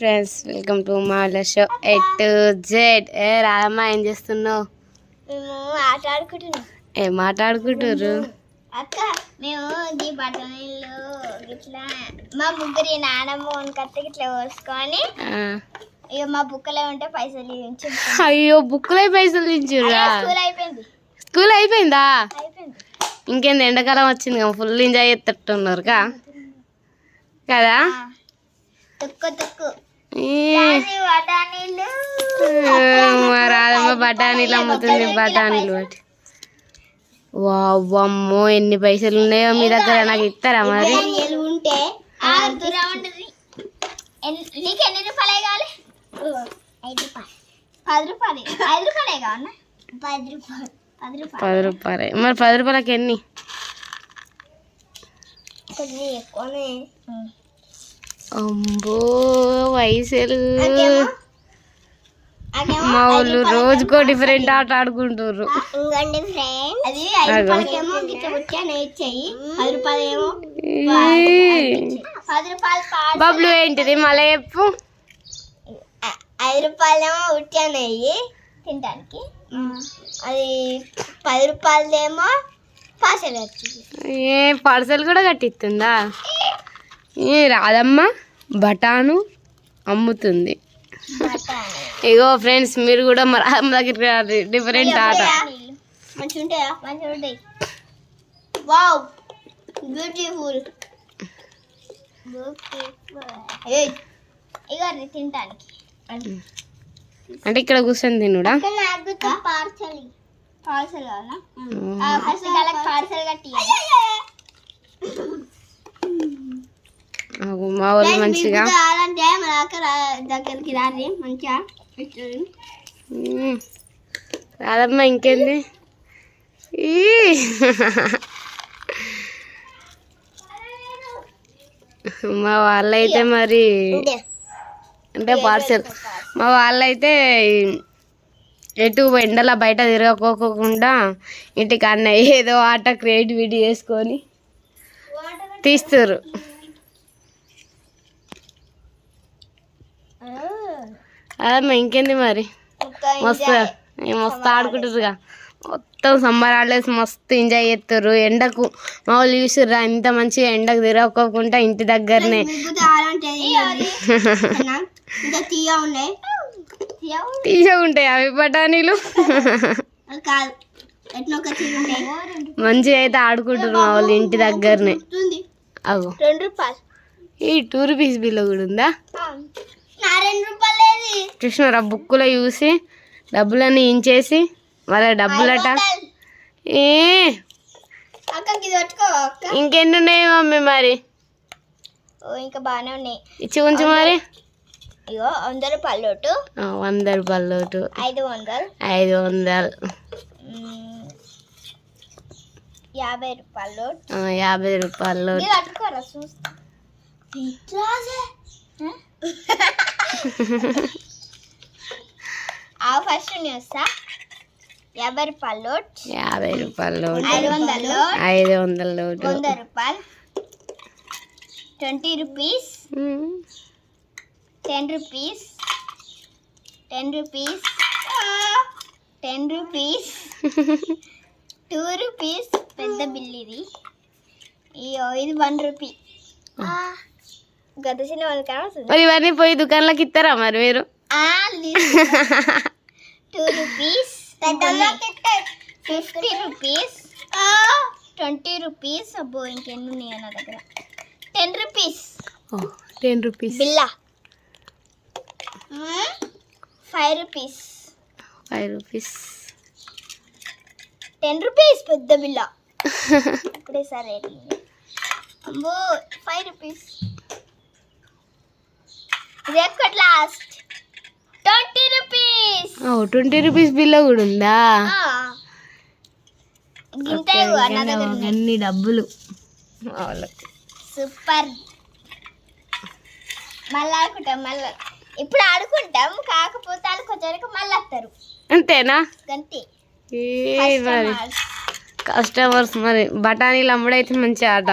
Friends welcome to మా షో. ఎట్ జెడ్? ఏ రాధమ్మ ఏం చేస్తున్నావు? మేము ఏం మాట్లాడుకుంటారు అక్క మేము ఈ బట్టలు ఇట్లా మా ముగ్గురి నానమ్మ కత్తి ఇట్లా పోసుకొని ఇక మా బుక్కలో ఉంటే పైసలు ఇచ్చి అయ్యో బుక్లో పైసలు దించురా స్కూల్ అయిపోయింది. స్కూల్ అయిపోయిందా? ఇంకేంది ఎండాకాలం వచ్చింది కదా ఫుల్ ఎంజాయ్ చేస్తున్నారు కదా? ఆ. తుక్కు. మా రాధమ్మ బఠానీలు అమ్ముతుంది బఠానీలు బట్టి వామ్మో ఎన్ని పైసలు ఉన్నాయో మీ దగ్గర నాకు ఇస్తారా మరి? నీకు ఎన్ని రూపాయలే కావాలి? ఐదు రూపాయలు. పది రూపాయలు. ఐదు రూపాయలే కావన్నా పది రూపాయలు. పది రూపాయలు. పది రూపాయలు. మరి పది రూపాయలకి ఎన్ని? కొద్దిగా ఎక్కువనే. నాకేమో నాకేమో మా వాళ్ళు రోజుకో డిఫరెంట్ ఆట ఆడుకుంటారు బబ్లు ఏంటిది? మళ్ళీ చెప్పు. ఐదు రూపాయలేమో ఉట్టాను అయ్యి తినడానికి. అది పది రూపాయలదేమో పాసలు వచ్చింది ఏ పార్సల్ కూడా కట్టిస్తుందా? ఏ రాదమ్మ బఠాను అమ్ముతుంది. ఇగో ఫ్రెండ్స్ మీరు కూడా మా రాదమ్మ దగ్గరికి డిఫరెంట్ ఆట. బ్యూటిఫుల్. తినడానికి అంటే ఇక్కడ కూర్చొని తినుడా? పార్సల్. పార్సల్ కావాలా? పార్సల్ కట్టి మా వాళ్ళు మంచిగా దగ్గరికి. ఉమ్. రాదమ్మ ఇంకేంది ఈ. మా వాళ్ళైతే మరి అంటే పార్సల్ మా వాళ్ళైతే ఎటు ఎండల బయట తిరగకోకుండా ఇంటికి అన్న ఏదో ఆట క్రియేటివిటీ చేసుకొని తీస్తారు అదమ్మా ఇంకేంది మరి? మస్తు మస్తు ఆడుకుంటారుగా మొత్తం సమ్మర్ హాలిడేస్ మస్తు ఎంజాయ్ చేస్తారు ఎండకు మా వాళ్ళు చూసిర్రా ఇంత మంచిగా ఎండకు తిరగకోకుండా ఇంటి దగ్గరనే. తీసే ఉంటాయి అవి బఠానీలు. మంచిగా అయితే ఆడుకుంటారు మా వాళ్ళు ఇంటి దగ్గరనే. అగో. ఈ టూ రూపీస్ బిల్ కూడా ఉందా? చూసినారా బుక్కులో చూసి డబ్బులన్నీ ఇంచేసి వాళ్ళ డబ్బులట. ఏ? ఇంకెన్ని ఉన్నాయి మమ్మీ మరి? ఇంకా బాగానే ఉన్నాయి. ఇచ్చి ఉంచు మరి. ఇగో వంద రూపాయలు ఆ, వంద రూపాయల నోటు ఐదు వందలు. ఐదు వందలు. యాభై రూపాయలు యాభై రూపాయల చూస్తా. ఆ ఫస్ట్ వస్తా యాభై రూపాయలు నోట్. యాభై రూపాయల నోటు. ఐదు వందల నోట్. ఐదు వందల నోటు. వంద రూపాయలు. Twenty rupees. Ten rupees. Ten rupees. Ten rupees. Two rupees. పెద్ద బిల్ ఇది. One rupee. గత వాళ్ళకి కావాల్సింది మరి ఇవన్నీ పోయి దుకాణంలోకి ఇస్తారా మరి మీరు? Two rupees. Fifty rupees. Twenty rupees. అబ్బో ఇంకెన్ని ఉన్నాయి నా దగ్గర. Ten rupees. Ten rupees. బిల్లా. Five rupees. Five rupees. Ten rupees పెద్ద బిల్ల. ఇప్పుడే సరే. అమ్మో ఫైవ్ రూపీస్. ఇది ఎక్కడ last. Twenty rupees. Twenty rupees bill కూడా ఉందా. అన్ని డబ్బులు. వాళ్ళకి. సూపర్. మళ్ళీ ఆడుకుంటాం మళ్ళీ. ఇప్పుడు ఆడుకుంటాం కాకపోతే ఆడుకొచ్చాక మళ్ళీ వస్తారు. అంతేనా? మరి. Customers. కస్టమర్స్ మరి. బఠానీలు అమ్ముడైతే మంచి ఆట.